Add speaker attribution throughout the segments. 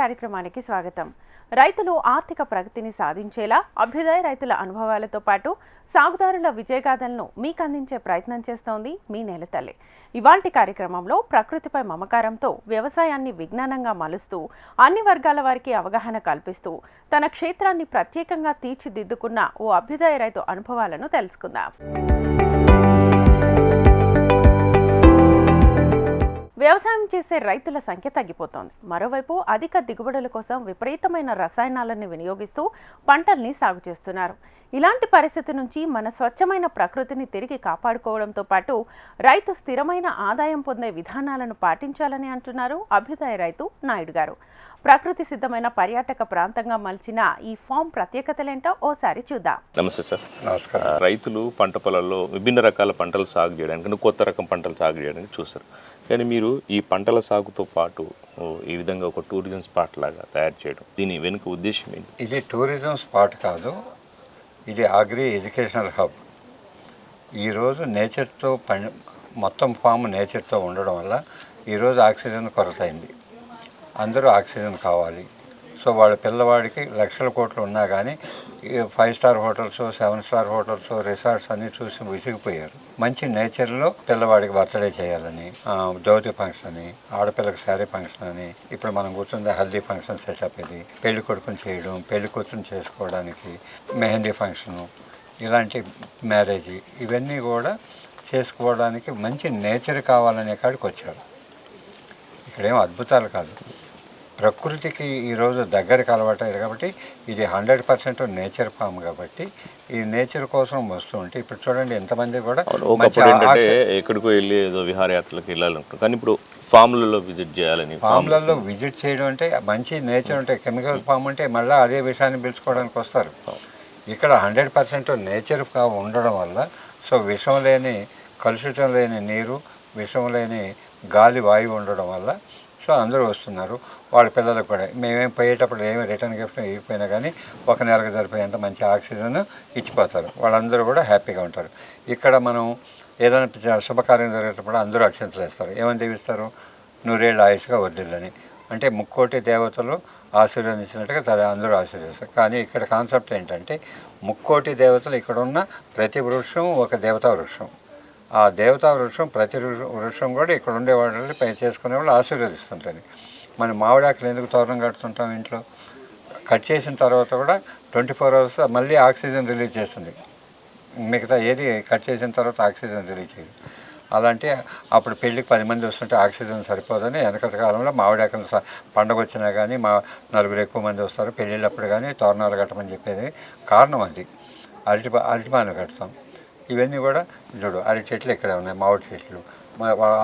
Speaker 1: కార్యక్రమానికి స్వాగతం. రైతులు ఆర్థిక ప్రగతిని సాధించేలా అభ్యుదయ రైతుల అనుభవాలతో పాటు సాగుదారుల విజయగాథలను మీకు అందించే ప్రయత్నం చేస్తోంది మీ నేలతల్లి ఇవాల్టి కార్యక్రమంలో ప్రకృతిపై మమకారంతో వ్యవసాయాన్ని విజ్ఞానంగా మలుస్తూ అన్ని వర్గాల వారికి అవగాహన కల్పిస్తూ తన క్షేత్రాన్ని ప్రత్యేకంగా తీర్చిదిద్దుకున్న ఓ అభ్యుదయ రైతు అనుభవాలను తెలుసుకుందాం. వ్యవసాయం చేసే రైతుల సంఖ్య తగ్గిపోతోంది. మరోవైపు అధిక దిగుబడుల కోసం విపరీతమైన రసాయనాలను వినియోగిస్తూ పంటల్ని సాగు చేస్తున్నారు. ఇలాంటి పరిస్థితి నుంచి మన స్వచ్ఛమైన ప్రకృతిని తిరిగి కాపాడుకోవడంతో పాటు రైతు స్థిరమైన ఆదాయం పొందే విధానాలను పాటించాలని అంటున్నారు అభ్యుదయ రైతు నాయుడు గారు. ప్రకృతి సిద్ధమైన పర్యాటక ప్రాంతంగా మలిచిన ఈ ఫామ్ ప్రత్యేకతలేంటో ఓసారి చూద్దాం.
Speaker 2: నమస్తే సార్.
Speaker 3: నమస్కారం.
Speaker 2: రైతులు పంట పొలాల్లో విభిన్న రకాల పంటలు సాగు చేయడానికి కొత్త రకం పంటలు సాగు చేయడానికి చూస్తారు కానీ మీరు ఈ పంటల సాగుతో పాటు ఓ, ఈ విధంగా ఒక టూరిజం స్పాట్ లాగా తయారు చేయడం దీని వెనుక ఉద్దేశం ఏంటి?
Speaker 3: ఇది టూరిజం స్పాట్ కాదు ఇది అగ్రి ఎడ్యుకేషనల్ హబ్ ఈరోజు నేచర్తో పని మొత్తం ఫామ్ నేచర్తో ఉండడం వల్ల ఈరోజు ఆక్సిజన్ కొరత అయింది అందరూ ఆక్సిజన్ కావాలి. సో వాళ్ళ పిల్లవాడికి లక్షల కోట్లు ఉన్నా కానీ five star hotels seven star hotels resorts అన్నీ చూసి విసిగిపోయారు. మంచి నేచర్లో పిల్లవాడికి బర్త్డే చేయాలని జ్యోతి ఫంక్షన్ అని ఆడపిల్లకి శారీ ఫంక్షన్ అని ఇప్పుడు మనం కూర్చుంది హల్దీ ఫంక్షన్ సెటప్ ఇది పెళ్ళి కొడుకుని చేయడం పెళ్ళి కూతురు చేసుకోవడానికి మెహందీ ఫంక్షను ఇలాంటి మ్యారేజ్ ఇవన్నీ కూడా చేసుకోవడానికి మంచి నేచర్ కావాలనే కాడికి వచ్చాడు ఇక్కడేం అద్భుతాలు కాదు. ప్రకృతికి ఈరోజు దగ్గరికి అలవాటయ్యారు కాబట్టి ఇది హండ్రెడ్ పర్సెంట్ నేచర్ ఫామ్ కాబట్టి ఈ నేచర్ కోసం వస్తూ ఉంటే ఇప్పుడు చూడండి ఎంతమంది కూడా
Speaker 2: ఒకప్పుడు ఏంటంటే ఎక్కడికో వెళ్ళి ఏదో విహారయాత్రలకు వెళ్ళాలనుకుంటారు. కానీ ఇప్పుడు ఫామ్లలో విజిట్ చేయాలని
Speaker 3: ఫామ్లలో విజిట్ చేయడం అంటే మంచి నేచర్ ఉంటే కెమికల్ ఫామ్ అంటే మళ్ళీ అదే విషయాన్ని పిలుచుకోవడానికి వస్తారు. ఇక్కడ హండ్రెడ్ పర్సెంట్ నేచర్ ఫామ్ ఉండడం వల్ల సో విషం లేని కలుషితం లేని నీరు విషం లేని గాలి వాయువు ఉండడం వల్ల సో అందరూ వస్తున్నారు. వాళ్ళ పిల్లలకు కూడా. మేమేం పోయేటప్పుడు ఏమి రిటర్న్ గిఫ్ట్ ఇవ్వకపోయినా కానీ ఒక నెలకు సరిపోయేంత మంచి ఆక్సిజన్ ఇచ్చిపోతారు. వాళ్ళందరూ కూడా హ్యాపీగా ఉంటారు. ఇక్కడ మనం ఏదైనా శుభకార్యం జరిగేటప్పుడు అందరూ అక్షంతలు వేస్తారు ఏమని దీవిస్తారు? నూరేళ్ళు ఆయుష్గా వడ్డీలని అంటే ముక్కోటి దేవతలు ఆశీర్వదించినట్టుగా తల అందరూ ఆశీర్వదిస్తారు. కానీ ఇక్కడ కాన్సెప్ట్ ఏంటంటే ముక్కోటి దేవతలు ఇక్కడ ఉన్న ప్రతి వృక్షం ఒక దేవతా వృక్షం. ఆ దేవతా వృక్షం ప్రతి వృక్షం కూడా ఇక్కడ ఉండే వాళ్ళని పని చేసుకునే వాళ్ళు ఆశీర్వదిస్తుంటుంది మన మామిడాకులు ఎందుకు తోరణం కడుతుంటాం ఇంట్లో? కట్ చేసిన తర్వాత కూడా ట్వంటీ ఫోర్ అవర్స్ మళ్ళీ ఆక్సిజన్ రిలీజ్ చేస్తుంది. మిగతా ఏది కట్ చేసిన తర్వాత ఆక్సిజన్ రిలీజ్ చేయదు. అలాంటి అప్పుడు పెళ్ళికి పది మంది వస్తుంటే ఆక్సిజన్ సరిపోదని వెనకటి కాలంలో మామిడాకులు పండగ వచ్చినా కానీ మా నలుగురు ఎక్కువ మంది వస్తారు. పెళ్ళిళ్ళప్పుడు కానీ తోరణాలు కట్టమని చెప్పేది కారణం అది. అరటి అరటిమాను కడతాం. ఇవన్నీ కూడా చూడు అరటి చెట్లు ఇక్కడ ఉన్నాయి మామిడి చెట్లు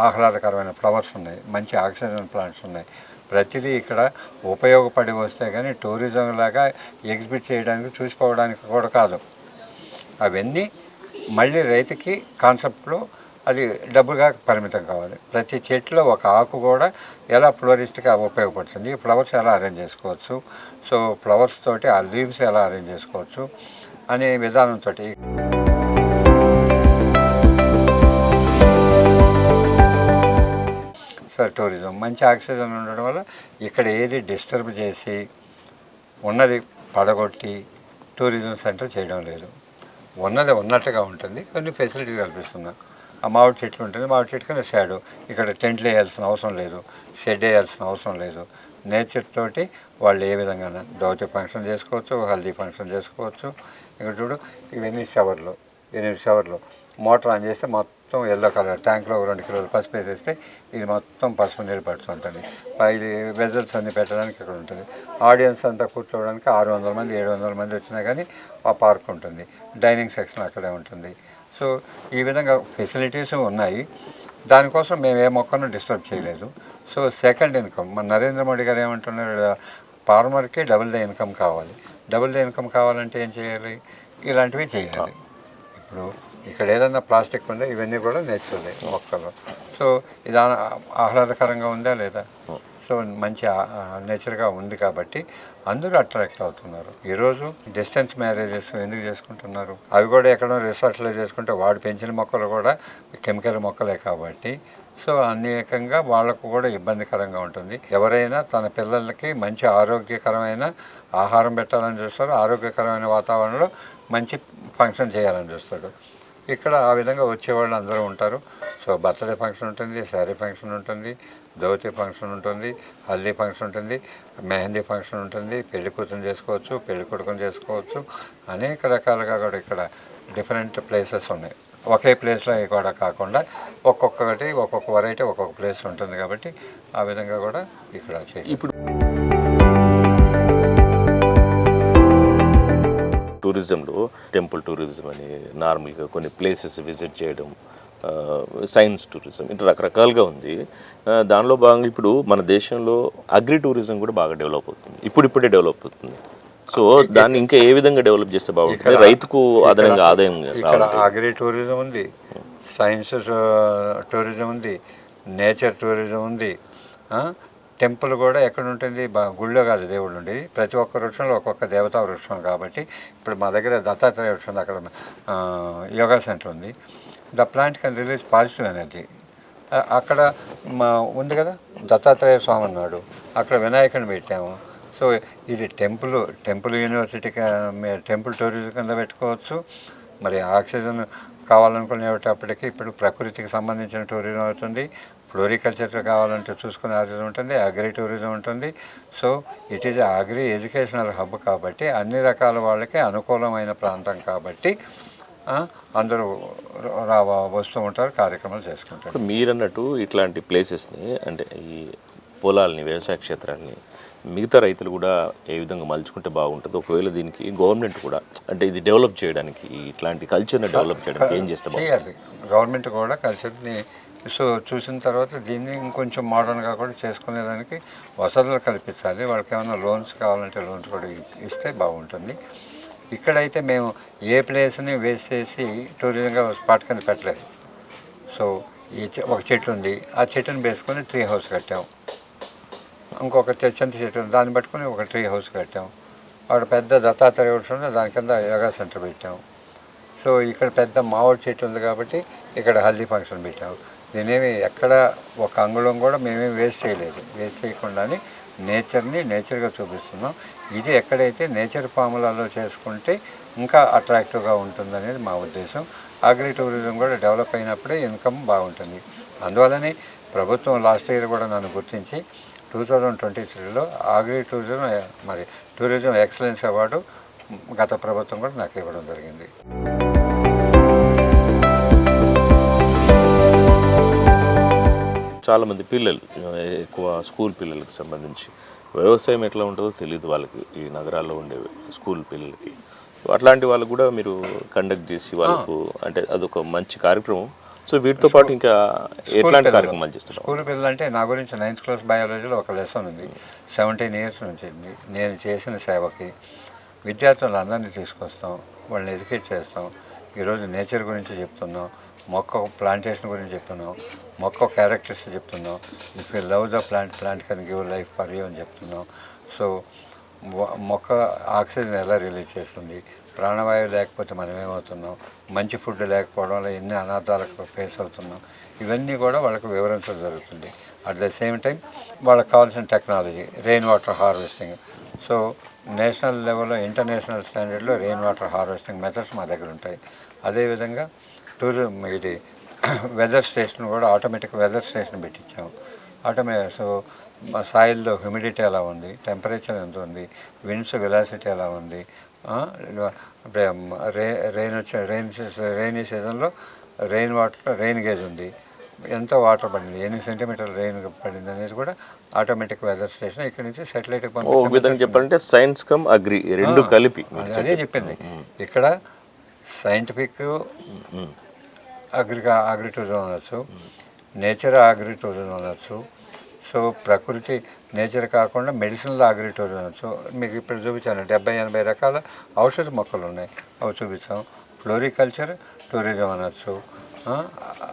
Speaker 3: ఆహ్లాదకరమైన ఫ్లవర్స్ ఉన్నాయి మంచి ఆక్సిజన్ ప్లాంట్స్ ఉన్నాయి. ప్రతిదీ ఇక్కడ ఉపయోగపడి వస్తే కానీ టూరిజం లాగా ఎగ్జిబిట్ చేయడానికి చూసిపోవడానికి కూడా కాదు. అవన్నీ మళ్ళీ రైతుకి కాన్సెప్ట్లో అది డబ్బుగా పరిమితం కావాలి. ప్రతి చెట్లో ఒక ఆకు కూడా ఎలా ఫ్లోరిస్ట్గా ఉపయోగపడుతుంది ఫ్లవర్స్ ఎలా అరేంజ్ చేసుకోవచ్చు సో ఫ్లవర్స్ తోటి ఆ లీవ్స్ ఎలా అరేంజ్ చేసుకోవచ్చు అనే విధానంతో టూరిజం మంచి ఆక్సిజన్ ఉండడం వల్ల ఇక్కడ ఏది డిస్టర్బ్ చేసి ఉన్నది పడగొట్టి టూరిజం సెంటర్ చేయడం లేదు. ఉన్నది ఉన్నట్టుగా ఉంటుంది. కొన్ని ఫెసిలిటీ కల్పిస్తున్నాం. ఆ మామిడి చెట్లు ఉంటుంది. మామిడి చెట్టు కింద షాడో. ఇక్కడ టెంట్లు వేయాల్సిన అవసరం లేదు. షెడ్ వేయాల్సిన అవసరం లేదు. నేచర్ తోటి వాళ్ళు ఏ విధంగా దౌత్య ఫంక్షన్ చేసుకోవచ్చు హల్దీ ఫంక్షన్ చేసుకోవచ్చు. ఇక్కడ చూడు ఇవన్నీ షవర్లు. ఎనిమిది షవర్లు. మోటార్ ఆన్ చేస్తే మొత్తం మొత్తం ఎల్లో కలర్ ట్యాంక్లో రెండు కిలోలు పసుపు వేసేస్తే ఇది మొత్తం పసుపు నీళ్ళు పడుతుంటుంది. ఇది వెజల్స్ అన్ని పెట్టడానికి ఇక్కడ ఉంటుంది. ఆడియన్స్ అంతా కూర్చోవడానికి ఆరు వందల మంది ఏడు వందల మంది వచ్చినా కానీ ఆ పార్క్ ఉంటుంది. డైనింగ్ సెక్షన్ అక్కడే ఉంటుంది. సో ఈ విధంగా ఫెసిలిటీస్ ఉన్నాయి. దానికోసం మేము ఏ మొక్కను డిస్టర్బ్ చేయలేదు. So second income. మన నరేంద్ర మోడీ గారు ఏమంటున్నారు ఫార్మర్కి డబుల్ ద ఇన్కమ్ కావాలి. డబుల్ ద ఇన్కమ్ కావాలంటే ఏం చేయాలి? ఇలాంటివి చేయాలి. ఇప్పుడు ఇక్కడ ఏదైనా ప్లాస్టిక్ ఉందో ఇవన్నీ కూడా నేర్చుకుంది మొక్కలు. సో ఇది ఆహ్లాదకరంగా ఉందా లేదా? సో మంచి నేచర్గా ఉంది కాబట్టి అందరూ అట్రాక్ట్ అవుతున్నారు. ఈరోజు డిస్టెన్స్ మ్యారేజెస్ ఎందుకు చేసుకుంటున్నారు? అవి కూడా ఎక్కడో రిసార్ట్లో చేసుకుంటే వాడు పెంచిన మొక్కలు కూడా కెమికల్ మొక్కలే కాబట్టి. సో అనేకంగా వాళ్ళకు కూడా ఇబ్బందికరంగా ఉంటుంది. ఎవరైనా తన పిల్లలకి మంచి ఆరోగ్యకరమైన ఆహారం పెట్టాలని చూస్తారు. ఆరోగ్యకరమైన వాతావరణంలో మంచి ఫంక్షన్ చేయాలని చూస్తాడు ఇక్కడ ఆ విధంగా వచ్చేవాళ్ళు అందరూ ఉంటారు. సో బర్త్డే ఫంక్షన్ ఉంటుంది శారీ ఫంక్షన్ ఉంటుంది ధోతి ఫంక్షన్ ఉంటుంది హల్దీ ఫంక్షన్ ఉంటుంది మెహందీ ఫంక్షన్ ఉంటుంది పెళ్ళి కూతురు చేసుకోవచ్చు పెళ్ళి కొడుకుని చేసుకోవచ్చు. అనేక రకాలుగా కూడా ఇక్కడ డిఫరెంట్ ప్లేసెస్ ఉన్నాయి. ఒకే ప్లేస్లో కూడా కాకుండా ఒక్కొక్కటి ఒక్కొక్క వెరైటీ ఒక్కొక్క ప్లేస్ ఉంటుంది కాబట్టి ఆ విధంగా కూడా ఇక్కడ
Speaker 2: ఇప్పుడు టూరిజంలో టెంపుల్ టూరిజం అని నార్మల్గా కొన్ని ప్లేసెస్ విజిట్ చేయడం సైన్స్ టూరిజం ఇట్లా రకరకాలుగా ఉంది. దానిలో భాగంగా ఇప్పుడు మన దేశంలో అగ్రి టూరిజం కూడా బాగా డెవలప్ అవుతుంది. ఇప్పుడు ఇప్పుడే డెవలప్ అవుతుంది. సో దాన్ని ఇంకా ఏ విధంగా డెవలప్ చేస్తే బాగుంటుంది? రైతుకు అదనంగా ఆదాయం
Speaker 3: అగ్రి టూరిజం ఉంది. సైన్స్ టూరిజం ఉంది. నేచర్ టూరిజం ఉంది. టెంపుల్ కూడా ఎక్కడ ఉంటుంది? బా- గుళ్ళో కాదు దేవుడు ఉండేది ప్రతి ఒక్క వృక్షంలో ఒక్కొక్క దేవతా వృక్షం కాబట్టి ఇప్పుడు మా దగ్గర దత్తాత్రేయ వృక్షం అక్కడ యోగా సెంటర్ ఉంది. The plant can release positive energy. అక్కడ మా ఉంది కదా దత్తాత్రేయ స్వామి ఉన్నాడు. అక్కడ వినాయకుడిని పెట్టాము. సో ఇది టెంపుల్ టెంపుల్ యూనివర్సిటీకి టెంపుల్ టూరిజం కింద పెట్టుకోవచ్చు. మరి ఆక్సిజన్ కావాలనుకునేటప్పటికి ఇప్పుడు ప్రకృతికి సంబంధించిన టూరిజం అవుతుంది. ఫ్లోరికల్చర్ కావాలంటే చూసుకునే టూరిజం ఉంటుంది అగ్రి టూరిజం ఉంటుంది. So it is agri educational hub కాబట్టి అన్ని రకాల వాళ్ళకి అనుకూలమైన ప్రాంతం కాబట్టి అందరూ రా వస్తూ ఉంటారు కార్యక్రమాలు చేసుకుంటారు.
Speaker 2: ఇప్పుడు మీరన్నట్టు ఇట్లాంటి ప్లేసెస్ని అంటే ఈ పొలాల్ని వ్యవసాయ క్షేత్రాన్ని మిగతా రైతులు కూడా ఏ విధంగా మలుచుకుంటే బాగుంటుంది ఒకవేళ దీనికి గవర్నమెంట్ కూడా అంటే ఇది డెవలప్ చేయడానికి ఇట్లాంటి కల్చర్ని డెవలప్ చేయడానికి ఏం చేస్తే
Speaker 3: గవర్నమెంట్ కూడా కల్చర్ని సో చూసిన తర్వాత దీన్ని ఇంకొంచెం మోడర్న్గా కూడా చేసుకునేదానికి వసతులు కల్పించాలి. వాళ్ళకి ఏమైనా లోన్స్ కావాలంటే లోన్స్ కూడా ఇస్తే బాగుంటుంది. ఇక్కడైతే మేము ఏ ప్లేస్ని వేస్ట్ చేసి టూరిజంగా స్పాట్ కింద పెట్టలేదు. సో ఈ చె- ఒక చెట్టు ఉంది. ఆ చెట్టుని వేసుకొని ట్రీ హౌస్ కట్టాం. ఇంకొక చె- చింత చెట్టు ఉంది. దాన్ని పట్టుకొని ఒక ట్రీ హౌస్ కట్టాం. అక్కడ పెద్ద దత్తాత్రేయ వృక్షం దాని కింద యోగా సెంటర్ పెట్టాం. సో ఇక్కడ పెద్ద మామిడి చెట్టు ఉంది కాబట్టి ఇక్కడ హల్దీ ఫంక్షన్ పెట్టాం. నేనేమి ఎక్కడ ఒక అంగుళం కూడా మేమేం వేస్ట్ చేయలేదు. వేస్ట్ చేయకుండానే నేచర్ని నేచర్గా చూపిస్తున్నాం. ఇది ఎక్కడైతే నేచర్ ఫార్ములాలో చేసుకుంటే ఇంకా అట్రాక్టివ్గా ఉంటుందనేది మా ఉద్దేశం. అగ్రి టూరిజం కూడా డెవలప్ అయినప్పుడే ఇన్కమ్ బాగుంటుంది. అందువల్లనే ప్రభుత్వం లాస్ట్ ఇయర్ కూడా నన్ను గుర్తించి టూ థౌజండ్ ట్వంటీ త్రీలో అగ్రి టూరిజం మరి టూరిజం ఎక్సలెన్స్ అవార్డు గత ప్రభుత్వం కూడా నాకు ఇవ్వడం జరిగింది.
Speaker 2: చాలామంది పిల్లలు ఎక్కువ స్కూల్ పిల్లలకు సంబంధించి. వ్యవసాయం ఎట్లా ఉంటుందో తెలియదు వాళ్ళకి ఈ నగరాల్లో ఉండే స్కూల్ పిల్లలకి. అట్లాంటి వాళ్ళు కూడా మీరు కండక్ట్ చేసి వాళ్ళకు అంటే అదొక మంచి కార్యక్రమం. సో వీటితో పాటు ఇంకా ఎట్లాంటి కార్యక్రమాలు చేస్తున్నారు?
Speaker 3: స్కూల్ పిల్లలు అంటే నా గురించి నైన్త్ క్లాస్ బయాలజీలో ఒక లెసన్ ఉంది. సెవెంటీన్ ఇయర్స్ నుంచి నేను చేసిన సేవకి విద్యార్థులందరినీ తీసుకొస్తాం వాళ్ళని ఎడ్యుకేట్ చేస్తాం. ఈరోజు నేచర్ గురించి చెప్తున్నాం మొక్క ప్లాంటేషన్ గురించి చెప్తున్నాం. మొక్క క్యారెక్టర్స్ చెప్తున్నాం if you love the plant plant can give life for you అని చెప్తున్నాం సో మొక్క ఆక్సిజన్ ఎలా రిలీజ్ చేస్తుంది? ప్రాణవాయువు లేకపోతే మనం ఏమవుతున్నాం? మంచి ఫుడ్ లేకపోవడం వల్ల ఎన్ని అనాథాలకు ఫేస్ అవుతున్నాం? ఇవన్నీ కూడా వాళ్ళకు వివరించడం జరుగుతుంది. అట్ ద సేమ్ టైం వాళ్ళకి కావాల్సిన technology rain water harvesting so national లెవెల్లో ఇంటర్నేషనల్ స్టాండర్డ్లో రెయిన్ వాటర్ హార్వెస్టింగ్ మెథడ్స్ మా దగ్గర ఉంటాయి. అదేవిధంగా టూరిజం ఇది వెదర్ స్టేషన్ కూడా ఆటోమేటిక్ వెదర్ స్టేషన్ పెట్టించాము. ఆటోమే సో మా సాయిల్లో హ్యూమిడిటీ ఎలా ఉంది టెంపరేచర్ ఎంత ఉంది విండ్స్ వెలాసిటీ ఎలా ఉంది రే రెయిన్ వచ్చే రెయిన్ రెయినీ సీజన్లో రెయిన్ వాటర్ రెయిన్ గేజ్ ఉంది. ఎంత వాటర్ పడింది ఎన్ని సెంటీమీటర్లు రెయిన్ పడింది అనేది కూడా ఆటోమేటిక్ వెదర్ స్టేషన్ ఇక్కడ నుంచి సాటిలైట్కి
Speaker 2: ఓ విధంగా చెప్పాలంటే సైన్స్ కమ్ అగ్రి రెండు కలిపి.
Speaker 3: అదే చెప్పింది. ఇక్కడ సైంటిఫిక్
Speaker 2: ఉమ్.
Speaker 3: అగ్రి టూరిజం అనొచ్చు. నేచర్ అగ్రి టూరిజం అనొచ్చు. సో ప్రకృతి నేచర్ కాకుండా మెడిసిన్లో అగ్రి టూరిజం అనొచ్చు. మీకు ఇప్పుడు చూపించాను డెబ్బై ఎనభై రకాల ఔషధ మొక్కలు ఉన్నాయి. అవి చూపించాం. ఫ్లోరికల్చర్ టూరిజం అనొచ్చు.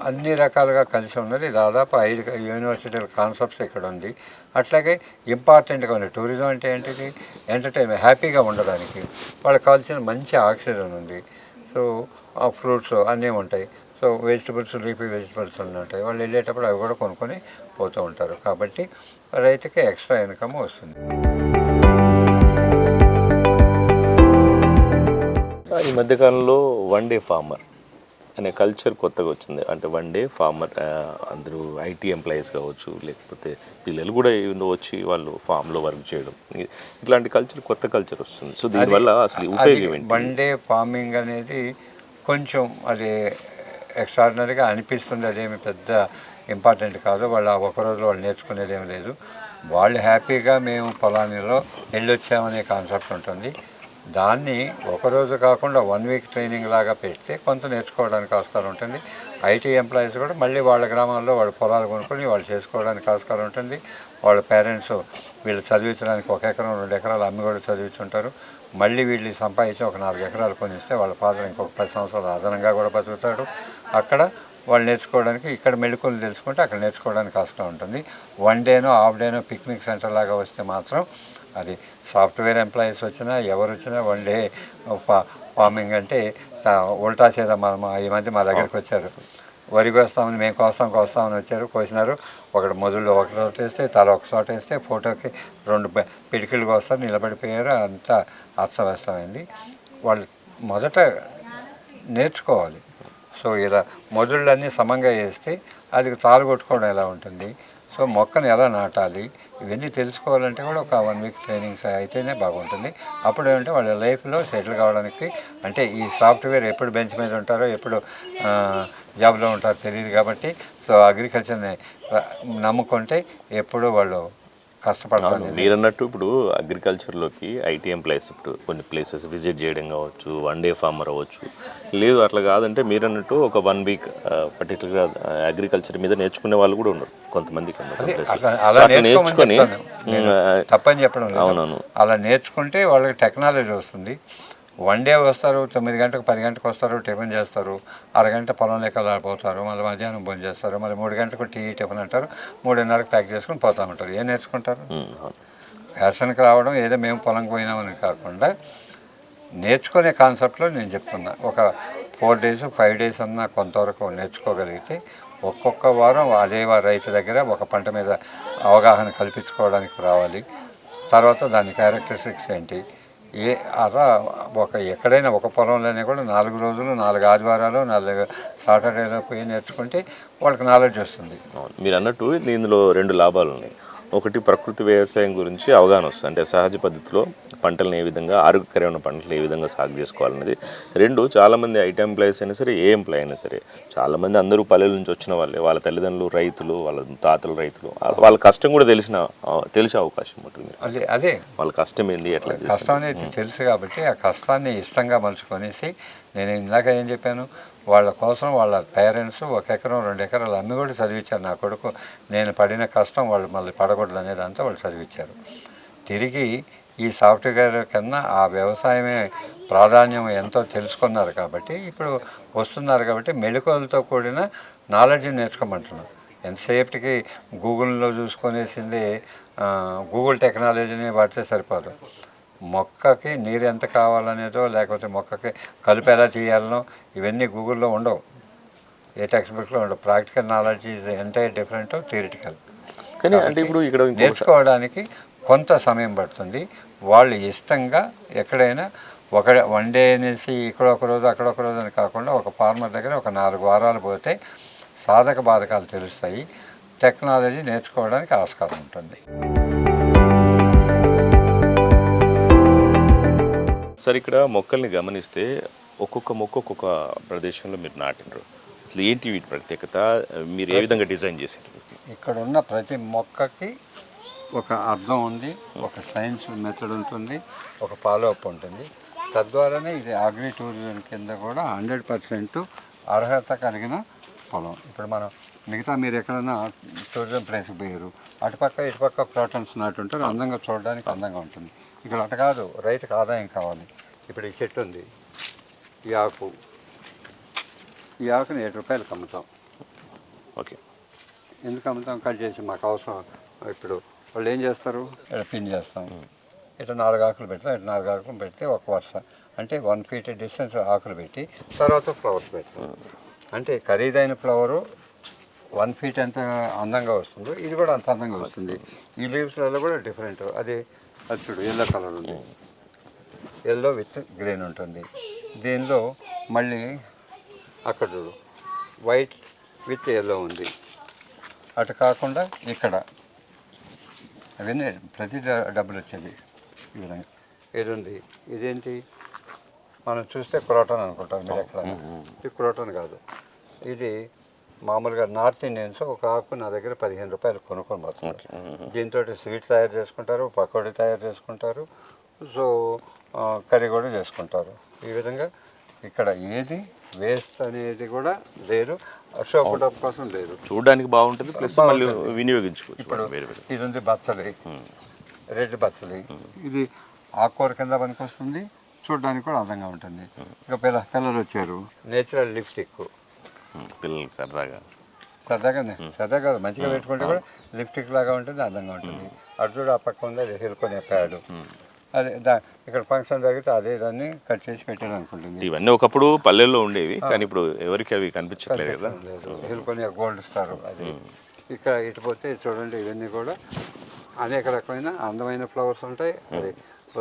Speaker 3: అన్ని రకాలుగా కలిసి ఉన్నది. దాదాపు ఐదు యూనివర్సిటీల కాన్సెప్ట్స్ ఇక్కడ ఉంది. అట్లాగే ఇంపార్టెంట్గా ఉంది. టూరిజం అంటే ఏంటిది? ఎంటర్టైన్మెంట్ హ్యాపీగా ఉండడానికి. వాళ్ళకి కావాల్సిన మంచి ఆక్సిజన్ ఉంది. సో ఆ ఫ్రూట్స్ అన్నీ ఉంటాయి. సో వెజిటబుల్స్ లీఫీ వెజిటబుల్స్ ఉంటాయి వాళ్ళు వెళ్ళేటప్పుడు అవి కూడా కొనుక్కొని పోతూ ఉంటారు. కాబట్టి రైతుకి ఎక్స్ట్రా ఇన్కమ్ వస్తుంది.
Speaker 2: ఈ మధ్యకాలంలో వన్ డే ఫార్మర్ అనే కల్చర్ కొత్తగా వచ్చింది. అంటే వన్ డే ఫార్మర్ అందరూ ఐటీ ఎంప్లాయీస్ కావచ్చు లేకపోతే పిల్లలు కూడా ఏందో వచ్చి వాళ్ళు ఫామ్లో వర్క్ చేయడం. ఇట్లాంటి కల్చర్ కొత్త కల్చర్ వస్తుంది. సో దీనివల్ల అసలు ఉపయోగం
Speaker 3: వన్ డే ఫార్మింగ్ అనేది కొంచెం అది ఎక్స్ట్రాడినరీగా అనిపిస్తుంది. అదేమి పెద్ద ఇంపార్టెంట్ కాదు. వాళ్ళు ఆ ఒక రోజు వాళ్ళు నేర్చుకునేది ఏమి లేదు. వాళ్ళు హ్యాపీగా మేము పొలానిలో వెళ్ళొచ్చామనే కాన్సెప్ట్ ఉంటుంది. దాన్ని ఒక రోజు కాకుండా వన్ వీక్ ట్రైనింగ్ లాగా పెడితే కొంత నేర్చుకోవడానికి ఆస్కారం ఉంటుంది. ఐటీ ఎంప్లాయీస్ కూడా మళ్ళీ వాళ్ళ గ్రామాల్లో వాళ్ళ పొలాలు కొనుక్కొని వాళ్ళు చేసుకోవడానికి ఆస్కారం ఉంటుంది. వాళ్ళ పేరెంట్స్ వీళ్ళు చదివించడానికి ఒక ఎకరం రెండు ఎకరాలు అమ్మి కూడా చదివించుంటారు. మళ్ళీ వీళ్ళు సంపాదించి ఒక నాలుగు ఎకరాలు కొనిస్తే వాళ్ళ ఫాదర్ ఇంకొక పది సంవత్సరాలు అదనంగా కూడా బతుకుతాడు. అక్కడ వాళ్ళు నేర్చుకోవడానికి ఇక్కడ మెళుకులు తెలుసుకుంటే అక్కడ నేర్చుకోవడానికి ఆస్కారం ఉంటుంది. వన్ డేనో హాఫ్ డేనో పిక్నిక్ సెంటర్ లాగా వస్తే మాత్రం అది సాఫ్ట్వేర్ ఎంప్లాయీస్ వచ్చినా ఎవరు వచ్చినా వన్ డే ఫార్మింగ్ అంటే ఉల్టా చేద్దాం మా ఈ మధ్య మా దగ్గరికి వచ్చారు. వరి కోస్తామని మేము కోస్తాం కోస్తామని వచ్చారు కోసినారు. ఒకటి మొదలు ఒక చోట వేస్తే తల ఒక చోట వేస్తే ఫోటోకి రెండు పె- పిడికిళ్ళు కోస్తారు నిలబడిపోయారు అంతా అస్తవ్యస్తమైంది. వాళ్ళు మొదట నేర్చుకోవాలి. సో ఇలా మొదళ్ళన్నీ సమంగా వేస్తే అది తాలు కొట్టుకోవడం ఎలా ఉంటుంది? సో మొక్కను ఎలా నాటాలి? ఇవన్నీ తెలుసుకోవాలంటే కూడా ఒక వన్ వీక్ ట్రైనింగ్స్ అయితేనే బాగుంటుంది. అప్పుడు ఏంటంటే వాళ్ళ లైఫ్లో సెటిల్ కావడానికి అంటే ఈ సాఫ్ట్వేర్ ఎప్పుడు బెంచ్ మీద ఉంటారో ఎప్పుడు జాబ్లో ఉంటారో తెలియదు కాబట్టి సో అగ్రికల్చర్ని నమ్ముకుంటే ఎప్పుడూ వాళ్ళు కష్టపడతారు
Speaker 2: అవును మీరు అన్నట్టు ఇప్పుడు అగ్రికల్చర్లోకి ఐటీ ఎంప్లాయీస్ ఇప్పుడు కొన్ని ప్లేసెస్ విజిట్ చేయడం కావచ్చు వన్ డే ఫార్మర్ అవ్వచ్చు. లేదు అట్లా కాదంటే మీరు అన్నట్టు ఒక వన్ వీక్ పర్టికులర్గా అగ్రికల్చర్ మీద నేర్చుకునే వాళ్ళు కూడా ఉన్నారు కొంతమంది నేర్చుకొని
Speaker 3: తప్పని చెప్పడం.
Speaker 2: అవునవును.
Speaker 3: అలా నేర్చుకుంటే వాళ్ళకి టెక్నాలజీ వస్తుంది. వన్ డే వస్తారు తొమ్మిది గంటలకు పది గంటలకు వస్తారు టిఫిన్ చేస్తారు అరగంట పొలం లెక్క పోతారు మళ్ళీ మధ్యాహ్నం భోజనం చేస్తారు మళ్ళీ మూడు గంటలకు టీ టిఫిన్ అంటారు మూడున్నరకు ప్యాక్ చేసుకుని పోతా ఉంటారు. ఏం నేర్చుకుంటారు. ఫ్యాషన్కి రావడం ఏదో మేము పొలం పోయినామని కాకుండా నేర్చుకునే కాన్సెప్ట్లో నేను చెప్తున్నా. ఒక ఫోర్ డేస్ ఫైవ్ డేస్ అన్నా కొంతవరకు నేర్చుకోగలిగితే ఒక్కొక్క వారం అదే రైతు దగ్గర ఒక పంట మీద అవగాహన కల్పించుకోవడానికి రావాలి. తర్వాత దాని క్యారెక్టరిస్టిక్స్ ఏంటి? ఏ అలా ఒక ఎక్కడైనా ఒక పొలంలోనే కూడా నాలుగు రోజులు నాలుగు ఆదివారాలు నాలుగు సాటర్డేలో పోయి నేర్చుకుంటే వాళ్ళకి నాలెడ్జ్ వస్తుంది.
Speaker 2: మీరు అన్నట్టు ఇందులో రెండు లాభాలు ఉన్నాయి ఒకటి ప్రకృతి వ్యవసాయం గురించి అవగాహన వస్తుంది. అంటే సహజ పద్ధతిలో పంటలను ఏ విధంగా ఆరోగ్యకరమైన పంటలు ఏ విధంగా సాగు చేసుకోవాలనేది రెండు చాలామంది ఐటీ ఎంప్లాయీస్ అయినా సరే ఏ ఎంప్లాయ్ అయినా సరే చాలామంది అందరూ పల్లెల నుంచి వచ్చిన వాళ్ళే. వాళ్ళ తల్లిదండ్రులు రైతులు వాళ్ళ తాతలు రైతులు వాళ్ళ- కష్టం కూడా తెలిసిన తెలిసే అవకాశం ఉంటుంది
Speaker 3: అదే అదే.
Speaker 2: వాళ్ళ కష్టం ఏంది ఎట్లా.
Speaker 3: కష్టం అనేది తెలుసు కాబట్టి ఆ కష్టాన్ని ఇష్టంగా మలుచుకొనేసి నేను ఇందాక ఏం చెప్పాను? వాళ్ళ కోసం వాళ్ళ పేరెంట్స్ ఒక ఎకరం రెండు ఎకరాలు అమ్మి కూడా చదివించారు నా కొడుకు నేను పడిన కష్టం వాళ్ళు మళ్ళీ పడకూడదు అనేది అంతా వాళ్ళు చదివించారు తిరిగి ఈ సాఫ్ట్వేర్ కన్నా ఆ వ్యవసాయమే ప్రాధాన్యం ఎంతో తెలుసుకున్నారు కాబట్టి ఇప్పుడు వస్తున్నారు కాబట్టి మెళుకువలతో కూడిన నాలెడ్జ్ నేర్చుకోమంటున్నారు ఎంతసేపటికి గూగుల్లో చూసుకునేసింది గూగుల్ టెక్నాలజీని వాడితే సరిపోదు. మొక్కకి నీరు ఎంత కావాలనేదో లేకపోతే మొక్కకి కలుపు ఎలా తీయాలనో ఇవన్నీ గూగుల్లో ఉండవు. ఏ టెక్స్ట్ బుక్లో ఉండవు. Practical knowledge is entire different theoretical.
Speaker 2: కానీ అంటే ఇప్పుడు ఇక్కడ ఇంకొక
Speaker 3: నేర్చుకోవడానికి కొంత సమయం పడుతుంది. వాళ్ళు ఇష్టంగా ఎక్కడైనా ఒక వన్ డే అనేసి ఇక్కడ ఒక రోజు అక్కడ ఒక రోజు అని కాకుండా ఒక ఫార్మర్ దగ్గర ఒక నాలుగు వారాలు పోతే సాధక బాధకాలు తెలుస్తాయి. టెక్నాలజీ నేర్చుకోవడానికి ఆస్కారం ఉంటుంది.
Speaker 2: సరే ఇక్కడ మొక్కల్ని గమనిస్తే ఒక్కొక్క మొక్క ఒక్కొక్క ప్రదేశంలో మీరు నాటినరు అసలు ఏంటి వీటి ప్రత్యేకత? మీరు ఏ విధంగా డిజైన్ చేసారు
Speaker 3: ఇక్కడ ఉన్న ప్రతి మొక్కకి ఒక అర్థం ఉంది ఒక సైన్స్ మెథడ్ ఉంటుంది ఒక ఫాలో అప్ ఉంటుంది. తద్వారానే ఇది అగ్రి టూరిజం కింద కూడా హండ్రెడ్ పర్సెంట్ అర్హత కలిగిన పొలం. ఇప్పుడు మనం మిగతా మీరు ఎక్కడైనా టూరిజం ప్లేస్కి పోయారు అటుపక్క ఇటుపక్క క్రోటన్స్ నాటుంటారు అందంగా చూడడానికి అందంగా ఉంటుంది. ఇక్కడ అటు కాదు రైతుకు ఆదాయం కావాలి. ఇప్పుడు ఈ చెట్టు ఉంది ఈ ఆకు. ఈ ఆకుని ఏడు రూపాయలకు అమ్ముతాం.
Speaker 2: ఓకే.
Speaker 3: ఎందుకు అమ్ముతాం? కట్ చేసి మాకు అవసరం. ఇప్పుడు వాళ్ళు ఏం చేస్తారు? ఇక్కడ పిన్ చేస్తాం. ఇటు నాలుగు ఆకులు పెడతాం ఇటు నాలుగు ఆకులు పెడితే ఒక వరుస అంటే వన్ ఫీట్ డిస్టెన్స్ ఆకులు పెట్టి తర్వాత ఫ్లవర్స్ పెడతాం. అంటే ఖరీదైన ఫ్లవరు వన్ ఫీట్ ఎంత అందంగా వస్తుందో ఇది కూడా అంత అందంగా వస్తుంది. ఈ లీవ్స్లలో కూడా డిఫరెంట్ అది అది చూడు ఎల్లో కలర్ ఉంది. ఎల్లో విత్ గ్రీన్ ఉంటుంది. దీనిలో మళ్ళీ అక్కడ చూడు వైట్ విత్ ఎల్లో ఉంది. అటు కాకుండా ఇక్కడ. అవన్నీ ప్రతి డబ్బులు వచ్చేది ఈ విధంగా. ఇది ఉంది ఇదేంటి? మనం చూస్తే క్రోటన్ అనుకుంటాం మీరు ఎక్కడ ఇది క్రోటన్ కాదు. ఇది మామూలుగా నార్త్ ఇండియన్స్ ఒక ఆకు నా దగ్గర పదిహేను రూపాయలు కొనుక్కొని పోతున్నారు. దీంతో స్వీట్ తయారు చేసుకుంటారు పకోడీ తయారు చేసుకుంటారు సో కర్రీ కూడా చేసుకుంటారు. ఈ విధంగా ఇక్కడ ఏది వేస్ట్ అనేది కూడా లేదు అశోక డబ్బు కోసం లేదు.
Speaker 2: చూడడానికి బాగుంటుంది ప్లస్ మళ్ళీ వినియోగించుకోవచ్చు
Speaker 3: ఇది ఉంది బచ్చలి రెడ్ బచ్చలి. ఇది ఆకుకూర కింద పనికొస్తుంది చూడడానికి కూడా అందంగా ఉంటుంది. ఇక పిల్ల పిల్లలు వచ్చారు. Natural lipstick.
Speaker 2: పిల్లలకి సరదాగా.
Speaker 3: సరదాగా సరదాగా మంచిగా పెట్టుకుంటే కూడా లిప్స్టిక్ లాగా ఉంటుంది అందంగా ఉంటుంది. అటు చూడు ఆ పక్క ఉంది అది హిల్కొని ప్యాడ్. అదే దా ఇక్కడ ఫంక్షన్ జరిగితే అదే దాన్ని కట్ చేసి పెట్టారు అనుకుంటుంది
Speaker 2: ఇవన్నీ ఒకప్పుడు పల్లెల్లో ఉండేవి కానీ ఇప్పుడు ఎవరికి అవి కనిపించట్లేదు కదా.
Speaker 3: లేదు హిల్కొని గోల్డ్ స్టార్ అది. ఇక్కడ ఇటు పోతే చూడండి ఇవన్నీ కూడా అనేక రకమైన అందమైన ఫ్లవర్స్ ఉంటాయి. అది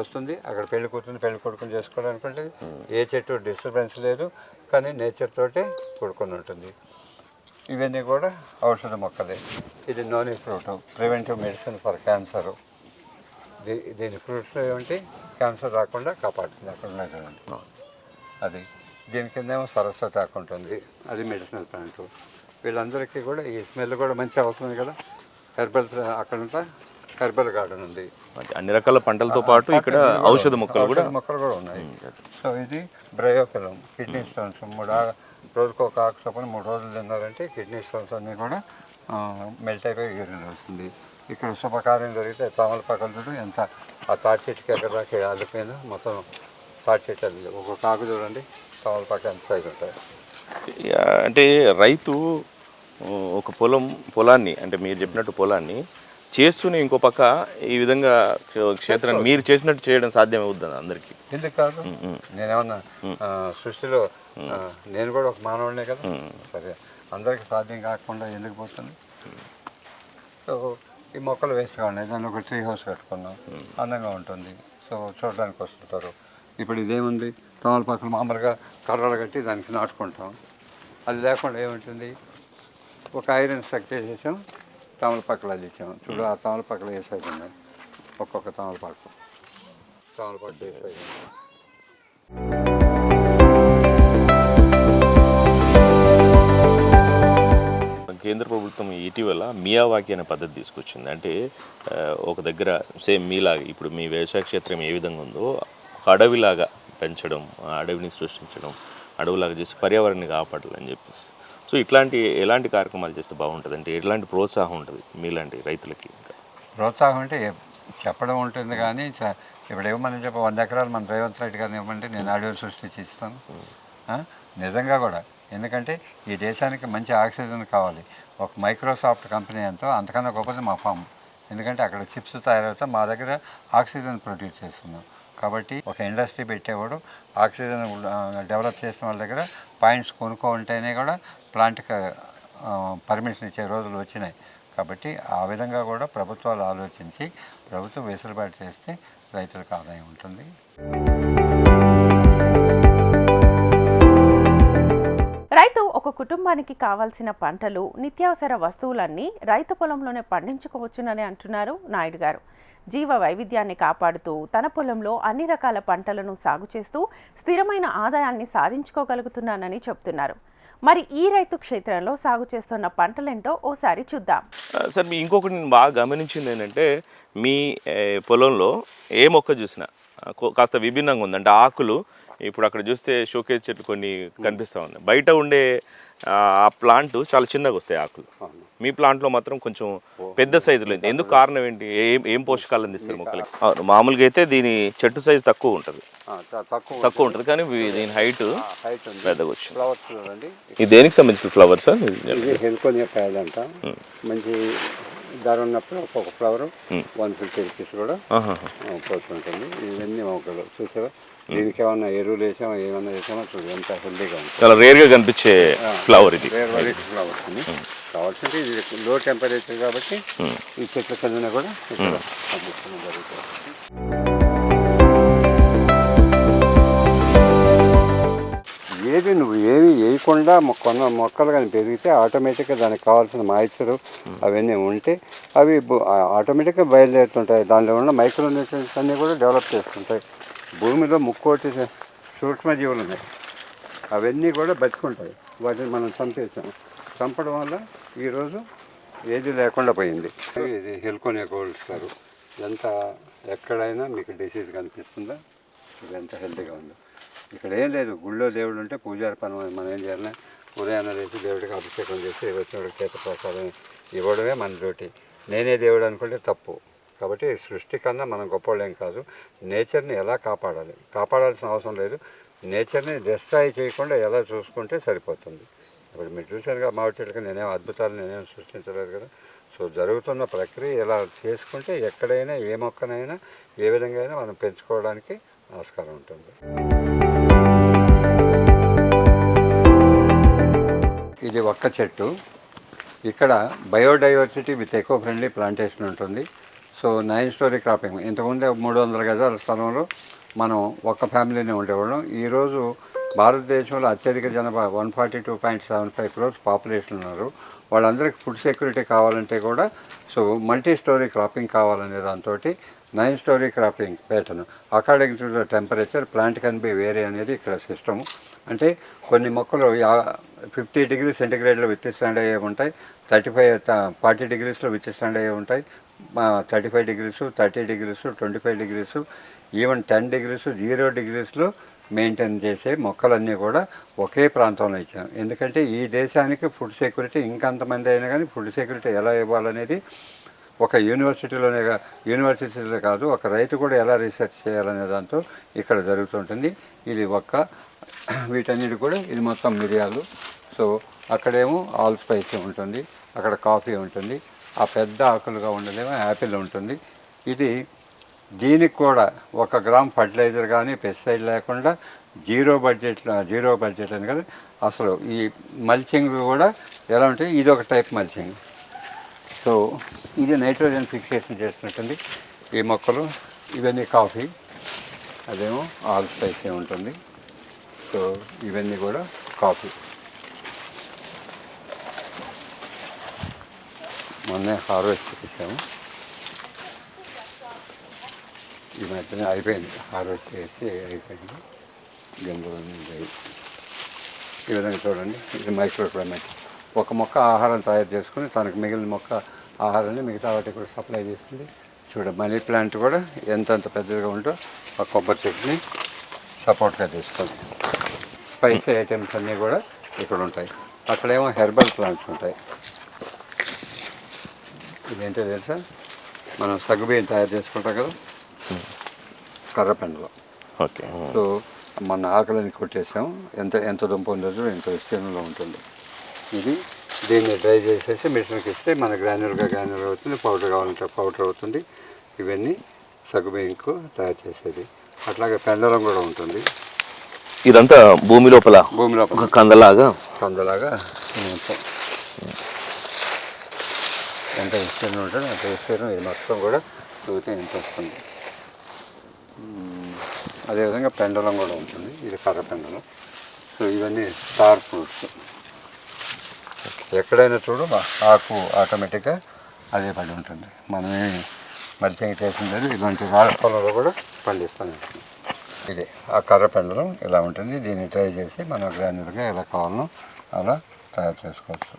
Speaker 3: వస్తుంది. అక్కడ పెళ్ళి కూతురు పెళ్ళి కొడుకుని చేసుకోవడానికి ఉంటుంది. ఏ చెట్టు డిస్టర్బెన్స్ లేదు. కానీ నేచర్ తోటే కూడుకొని ఉంటుంది. ఇవన్నీ కూడా ఔషధ మొక్కలే. ఇది noni fruit preventive medicine for cancer దీ- దీని ఫ్రూట్స్ ఏమిటి? క్యాన్సర్ రాకుండా కాపాడుతుంది అక్కడ ఉన్నాయి అది. దీని కిందేమో సరస్వతి ఆకు ఉంటుంది అది మెడిసినల్ ప్లాంట్ వీళ్ళందరికీ కూడా ఈ స్మెల్ కూడా మంచి అవసరం కదా. హెర్బల్ అక్కడ హెర్బల్ గార్డెన్ ఉంది.
Speaker 2: అన్ని రకాల పంటలతో పాటు ఇక్కడ ఔషధ మొక్కలు కూడా
Speaker 3: మొక్కలు కూడా ఉన్నాయి. సో ఇది బ్రయోఫిలం కిడ్నీ స్టోన్స్. మూడు రోజుకు ఒక ఆకు చొప్పున మూడు రోజులు తిన్నారంటే కిడ్నీ స్టోన్స్ అన్నీ కూడా మెల్ట్ అయిపోయి యూరిన్ వస్తుంది. ఇక్కడ శుభకార్యం జరిగితే తమలపాకలు చూడు ఎంత ఆ తాటి చెట్టుకి ఎక్కడ దాకా ఆలిపోయినా మొత్తం తాటి చెట్టు అది. ఒక్కొక్క ఆకు చూడండి తమలపాకు ఎంత సైజు ఉంటాయి.
Speaker 2: అంటే రైతు ఒక పొలం పొలాన్ని అంటే మీరు చెప్పినట్టు పొలాన్ని చేస్తూనే ఇంకో పక్క ఈ విధంగా క్షే- క్షేత్రాన్ని మీరు చేసినట్టు చేయడం సాధ్యం అవుతుంది అందరికీ.
Speaker 3: ఎందుకు కాదు. నేనేమన్నా సృష్టిలో నేను కూడా ఒక మానవుడినే కదా? సరే అందరికి సాధ్యం కాకుండా ఎందుకు పోతుంది? సో ఈ మొక్కలు ఉన్నాయి దాన్ని ఒక ట్రీ హౌస్ కట్టుకున్నాం. అందంగా ఉంటుంది. సో చూడడానికి వస్తుంటారు. ఇప్పుడు ఇదేముంది? తమలపాకులు మామూలుగా కర్రలు కట్టి దానికి నాటుకుంటాం. అది లేకుండా ఏముంటుంది? ఒక ఐరన్ స్ట్రక్ చేసేసాం తమలపాకులు అల్లించాం చూడు ఆ తమలపాకులు సైజు ఉన్నాయి ఒక్కొక్క తమలపాకు. తమలపాకు ఉంది
Speaker 2: కేంద్ర ప్రభుత్వం ఇటీవల మియావాకి అనే పద్ధతి తీసుకొచ్చింది. అంటే ఒక దగ్గర సేమ్ మీలాగా ఇప్పుడు మీ వ్యవసాయ క్షేత్రం ఏ విధంగా ఉందో ఒక అడవిలాగా పెంచడం అడవిని సృష్టించడం అడవిలాగా చేసి పర్యావరణాన్ని కాపాడాలని చెప్పేసి. సో ఇట్లాంటి ఎలాంటి కార్యక్రమాలు చేస్తే బాగుంటుంది? అంటే ఎలాంటి ప్రోత్సాహం ఉంటుంది మీలాంటి రైతులకి? ఇంకా
Speaker 3: ప్రోత్సాహం అంటే చెప్పడం ఉంటుంది కానీ చ- ఇప్పుడు ఇవ్వమని వంద ఎకరాలు మన రేవంత్ రెడ్డి గారిని ఇవ్వమంటే నేను ఆడియో సృష్టించి ఇస్తాను నిజంగా కూడా. ఎందుకంటే ఈ దేశానికి మంచి ఆక్సిజన్ కావాలి. ఒక మైక్రోసాఫ్ట్ కంపెనీ ఎంతో అంతకన్నా గొప్పది మా ఫామ్. ఎందుకంటే అక్కడ చిప్స్ తయారవుతా మా దగ్గర ఆక్సిజన్ ప్రొడ్యూస్ చేస్తున్నాం కాబట్టి ఒక ఇండస్ట్రీ పెట్టేవాడు ఆక్సిజన్ డెవలప్ చేసిన వాళ్ళ దగ్గర పాయింట్స్ కొనుక్కుంటేనే కూడా ప్లాంట్కి పర్మిషన్ ఇచ్చే రోజులు వచ్చినాయి. కాబట్టి ఆ విధంగా కూడా ప్రభుత్వాలు ఆలోచించి ప్రభుత్వం వెసులుబాటు చేస్తే రైతులకు ఆదాయం ఉంటుంది.
Speaker 1: రైతు ఒక కుటుంబానికి కావాల్సిన పంటలు నిత్యావసర వస్తువులన్నీ రైతు పొలంలోనే పండించుకోవచ్చునని అంటున్నారు నాయుడు గారు. జీవ వైవిధ్యాన్ని కాపాడుతూ తన పొలంలో అన్ని రకాల పంటలను సాగు చేస్తూ స్థిరమైన ఆదాయాన్ని సాధించుకోగలుగుతున్నానని చెప్తున్నారు మరి ఈ రైతు క్షేత్రంలో సాగు చేస్తున్న పంటలేంటో ఓసారి చూద్దాం.
Speaker 2: సార్ మీ ఇంకొకటి నేను బాగా గమనించింది ఏంటంటే మీ పొలంలో ఏ మొక్క చూసినా కాస్త విభిన్నంగా ఉంది అంటే ఆకులు ఇప్పుడు అక్కడ చూస్తే షోకేజ్ చెట్లు కొన్ని కనిపిస్తూ ఉన్నాయి. బయట ఉండే ఆ ప్లాంట్ చాలా చిన్నగా వస్తాయి ఆకులు. మీ ప్లాంట్లో మాత్రం కొంచెం పెద్ద సైజులో ఉంది. ఎందుకు కారణం ఏంటి? ఏం ఏం పోషకాలు అందిస్తారు మొక్కలకి? అవును, మామూలుగా అయితే దీని చెట్టు సైజు తక్కువ ఉంటుంది.
Speaker 3: తక్కువ
Speaker 2: తక్కువ ఉంటుంది. కానీ దీని హైట్ పెద్దగా వచ్చింది.
Speaker 3: ఫ్లవర్స్
Speaker 2: ఇది దేనికి సంబంధించిన ఫ్లవర్ సార్?
Speaker 3: హెల్కోనియా మంచి ధర ఉన్నప్పుడు ఒక్కొక్క ఫ్లవర్. వన్ ఫిఫ్టీ రూపీస్ కూడా పోతుంటుంది. ఇవన్నీ మొక్కలు. చూసారా? దీనికి ఏమన్నా ఎరువులు వేసామా ఏమన్నా వేసామా చూడు ఎంత హెల్దీగా ఉంది
Speaker 2: చాలా రేర్గా కనిపించే ఫ్లవర్ ఇది.
Speaker 3: వేరు వెరైటీ ఫ్లవర్స్ కావాల్సింది ఇది లో టెంపరేచర్ కాబట్టి. ఈ చెట్ల కిందన కూడా ఇక్కడ పండించడం జరుగుతుంది. ఏది నువ్వు ఏమి వేయకుండా మొ- కొన్న మొక్కలు కానీ పెరిగితే ఆటోమేటిక్గా దానికి కావాల్సిన మాయిశ్చరు అవన్నీ ఉంటే అవి ఆటోమేటిక్గా బయలుదేరుతుంటాయి. దానిలో ఉన్న మైక్రో న్యూట్రియన్స్ అన్నీ కూడా డెవలప్ చేస్తుంటాయి. భూమిలో ముక్కోటి సూక్ష్మజీవులు ఉన్నాయి అవన్నీ కూడా బతుకుంటాయి. వాటిని మనం చంపేసాం. చంపడం వల్ల ఈరోజు ఏది లేకుండా పోయింది. ఇది హెల్కోనియా కోల్స్తారు ఎంత ఎక్కడైనా మీకు డిసీజ్ కనిపిస్తుందా? ఇది ఎంత హెల్తీగా ఉందో. ఇక్కడ ఏం లేదు. గుళ్ళో దేవుడు ఉంటే పూజారి పని మనం ఏం చేయాలి ఉదయాన్నే లేచి దేవుడికి అభిషేకం చేసి వచ్చినప్పుడు చేత ప్రసాదం ఇవ్వడమే మన డ్యూటీ. నేనే దేవుడు అనుకుంటే తప్పు. కాబట్టి సృష్టి కన్నా మనం గొప్పవాళ్ళేం కాదు. నేచర్ని ఎలా కాపాడాలి? కాపాడాల్సిన అవసరం లేదు. నేచర్ని డిస్ట్రాయ్ చేయకుండా ఎలా చూసుకుంటే సరిపోతుంది. ఇప్పుడు మీరు చూశారుగా మామిడి చెట్లకి నేనేం అద్భుతాలు నేనేం సృష్టించలేదు కదా. సో జరుగుతున్న ప్రక్రియ ఎలా చేసుకుంటే ఎక్కడైనా ఏ మొక్కనైనా ఏ విధంగా అయినా మనం పెంచుకోవడానికి ఆస్కారం ఉంటుంది. ఇది ఒక్క చెట్టు. ఇక్కడ biodiversity with eco friendly plantation ఉంటుంది. So nine story cropping. ఇంతకుముందే మూడు వందల గజాల స్థలంలో మనం ఒక్క ఫ్యామిలీనే ఉండేవాళ్ళం. ఈరోజు భారతదేశంలో అత్యధిక జనాభా one forty two point seven five crores population ఉన్నారు. వాళ్ళందరికీ ఫుడ్ సెక్యూరిటీ కావాలంటే కూడా సో మల్టీ స్టోరీ క్రాపింగ్ కావాలనే దాంతో nine story cropping pattern. According to the temperature plant can be వేరే అనేది ఇక్కడ సిస్టమ్. అంటే కొన్ని మొక్కలు ఫిఫ్టీ డిగ్రీ సెంటిగ్రేడ్లో విత్తిస్టాండ్ అయ్యే ఉంటాయి థర్టీ ఫైవ్ ఫార్టీ డిగ్రీస్లో విత్తిస్టాండ్ అయ్యే ఉంటాయి thirty five degrees thirty degrees twenty five degrees even ten degrees zero డిగ్రీస్లో maintain చేసే మొక్కలన్నీ కూడా ఒకే ప్రాంతంలో ఇచ్చాం. ఎందుకంటే ఈ దేశానికి ఫుడ్ సెక్యూరిటీ ఇంకంతమంది అయినా కానీ ఫుడ్ సెక్యూరిటీ ఎలా ఇవ్వాలనేది ఒక యూనివర్సిటీలోనే యూనివర్సిటీలో కాదు ఒక రైతు కూడా ఎలా రీసెర్చ్ చేయాలనే దాంతో ఇక్కడ జరుగుతుంటుంది. ఇది ఒక్క వీటన్నిటి కూడా ఇది మొత్తం మిరియాలు. సో అక్కడేమో ఆల్ స్పైసీ ఉంటుంది అక్కడ కాఫీ ఉంటుంది. ఆ పెద్ద ఆకులుగా ఉండలేమో యాపిల్ ఉంటుంది. ఇది దీనికి కూడా ఒక గ్రామ్ ఫర్టిలైజర్ కానీ పెస్టిసైడ్ లేకుండా జీరో బడ్జెట్ జీరో బడ్జెట్ అని కదా. అసలు ఈ మల్చింగ్ కూడా ఎలా ఉంటాయి ఇది ఒక టైప్ మల్చింగ్. సో ఇది నైట్రోజన్ ఫిక్సేషన్ చేసినట్టుంది ఈ మొక్కలు. ఇవన్నీ కాఫీ అదేమో ఆల్ స్పైసీ ఉంటుంది. సో ఇవన్నీ కూడా కాఫీ. మొన్నే హార్వెస్ట్ చేసాము. ఈ మధ్యన అయిపోయింది. హార్వెస్ట్ చేసి అయిపోయింది. గంగులు ఈ విధంగా చూడండి. ఇది మైక్రో క్లైమేట్. ఒక మొక్క ఆహారం తయారు చేసుకుని తనకు మిగిలిన మొక్క ఆహారాన్ని మిగతా వాటికి కూడా సప్లై చేస్తుంది. చూడ మనీ ప్లాంట్ కూడా ఎంతెంత పెద్దదిగా ఉంటో ఆ కొబ్బరి చెట్టుని సపోర్ట్గా తీస్తుంది స్పైసీ ఐటమ్స్ అన్నీ కూడా ఇక్కడ ఉంటాయి అక్కడేమో హెర్బల్ ప్లాంట్స్ ఉంటాయి. ఇదేంటో తెలుసా? మనం సగ్గుబియ్యం తయారు చేసుకుంటాం కదా? కర్రపెండలో
Speaker 2: ఓకే.
Speaker 3: సో మన ఆకలిని కొట్టేసాం. ఎంత ఎంత దుంప ఉందో ఎంత విస్తీర్ణంలో ఉంటుంది. ఇది దీన్ని డ్రై చేసేసి మిషన్కి ఇస్తే మన గ్రాన్యుల్గా గ్రాన్యుల్ అవుతుంది పౌడర్ కావాలంటే పౌడర్ అవుతుంది. ఇవన్నీ సగ్గుబియ్యంకు తయారు చేసేది. అట్లాగే పెండలం కూడా ఉంటుంది.
Speaker 2: ఇదంతా భూమి లోపల
Speaker 3: భూమిలో
Speaker 2: ఒక కందలాగా?
Speaker 3: కందలాగా. మొత్తం ఎంత విస్తీర్ణం ఉంటుందో అంత విస్తీర్ణం ఇది మొత్తం కూడా తూగితే ఎంత వస్తుంది. అదేవిధంగా పెండలం కూడా ఉంటుంది. ఇది కర్ర పెండలం. సో ఇవన్నీ స్టార్ ఫ్రూట్స్. ఎక్కడైనా చూడు ఆకు ఆటోమేటిక్గా అదే పడి ఉంటుంది. మనమే మల్చింగ్ చేసింది లేదు. ఇలాంటి రాళ్ళ పొలంలో కూడా పండిస్తాను. ఇది ఆ కర్ర పెండలం ఇలా ఉంటుంది. దీన్ని ట్రై చేసి మనం గ్రాన్యుల్గా ఎలా కావాలో అలా తయారు చేసుకోవచ్చు.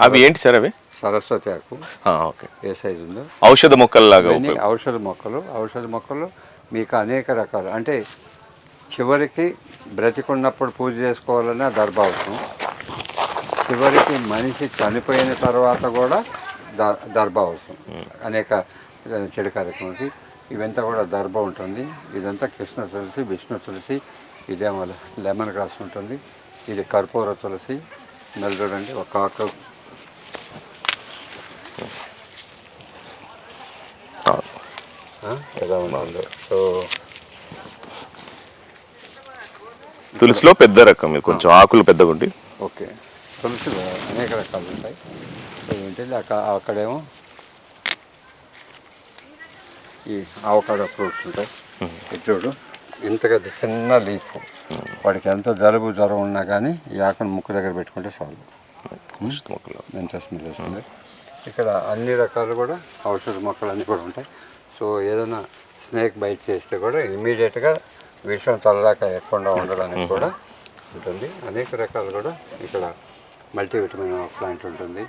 Speaker 2: అవి ఏంటి సార్ అవి?
Speaker 3: సరస్వతి ఆకు.
Speaker 2: ఓకే.
Speaker 3: ఏ సైజు ఉందో.
Speaker 2: ఔషధ
Speaker 3: ఇవన్నీ
Speaker 2: ఉపయోగ-
Speaker 3: ఔషధ మొక్కలు. ఔషధ మొక్కలు మీకు అనేక రకాలు. అంటే చివరికి బ్రతికున్నప్పుడు పూజ చేసుకోవాలన్నా దర్భ అవసరం. చివరికి మనిషి చనిపోయిన తర్వాత కూడా ద- దర్భ అవసరం. అనేక చెడు కార్యక్రమాలకి. ఇవంతా కూడా దర్భ ఉంటుంది. ఇదంతా కృష్ణ తులసి విష్ణు తులసి ఇదేమో లెమన్ గ్రాస్ ఉంటుంది. ఇది కర్పూర తులసి. నెల చూడండి ఒక ఆకు ఎలా సో
Speaker 2: తులసిలో పెద్ద రకం ఇది కొంచెం ఆకులు పెద్దగా ఉండి.
Speaker 3: ఓకే. తులసిలో అనేక రకాలు ఉంటాయి. ఏంటంటే అక్కడ అక్కడేమో ఈ ఆవకాడో ఫ్రూట్స్ ఉంటాయి. ఇది చూడు ఇంత పెద్ద చిన్న లీఫ్. వాడికి ఎంత జలుబు జ్వరం ఉన్నా కానీ ఈ ఆకును ముక్కు దగ్గర పెట్టుకుంటే చాలు. మంచి స్మెల్ వస్తుంది ఇక్కడ అన్ని రకాలు కూడా ఔషధ మొక్కలు అన్నీ కూడా ఉంటాయి. సో ఏదైనా స్నేక్ బైట్ చేస్తే కూడా ఇమీడియట్గా విషం తలదాకా ఎక్కకుండా ఉండడానికి కూడా ఉంటుంది. అనేక రకాలు కూడా ఇక్కడ మల్టీవిటమిన్ ప్లాంట్ ఉంటుంది.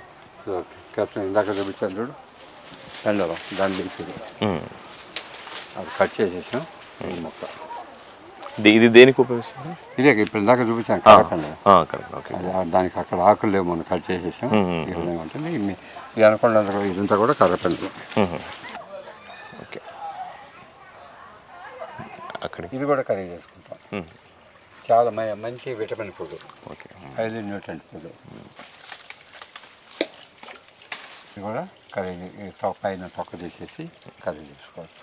Speaker 3: సో కెప్టెన్ ఇందాక చూపించాను చూడు. దాని ఇది
Speaker 2: ఉమ్.
Speaker 3: అది కట్ చేసేసాం ఈ మొక్క.
Speaker 2: ఇది- దేనికి ఉపయోగిస్తుంది
Speaker 3: ఇదే ఇప్పుడు ఇందాక చూపించాను
Speaker 2: కరెక్ట్ ఓకే.
Speaker 3: దానికి అక్కడ ఆకులు లేవు మనం కట్ చేసేసాం. ఉంటుంది. ఇది అనుకున్నంత కూడా ఇదంతా కూడా
Speaker 2: ఉహు. ఓకే. అక్కడికి.
Speaker 3: ఇది కూడా కర్రీ చేసుకుంటాం. చాలా మంచి vitamin food.
Speaker 2: Okay.
Speaker 3: Highly nutrient food. ఇది కూడా కర్రీ పైన తొక్క తీసేసి కర్రీ చేసుకోవచ్చు.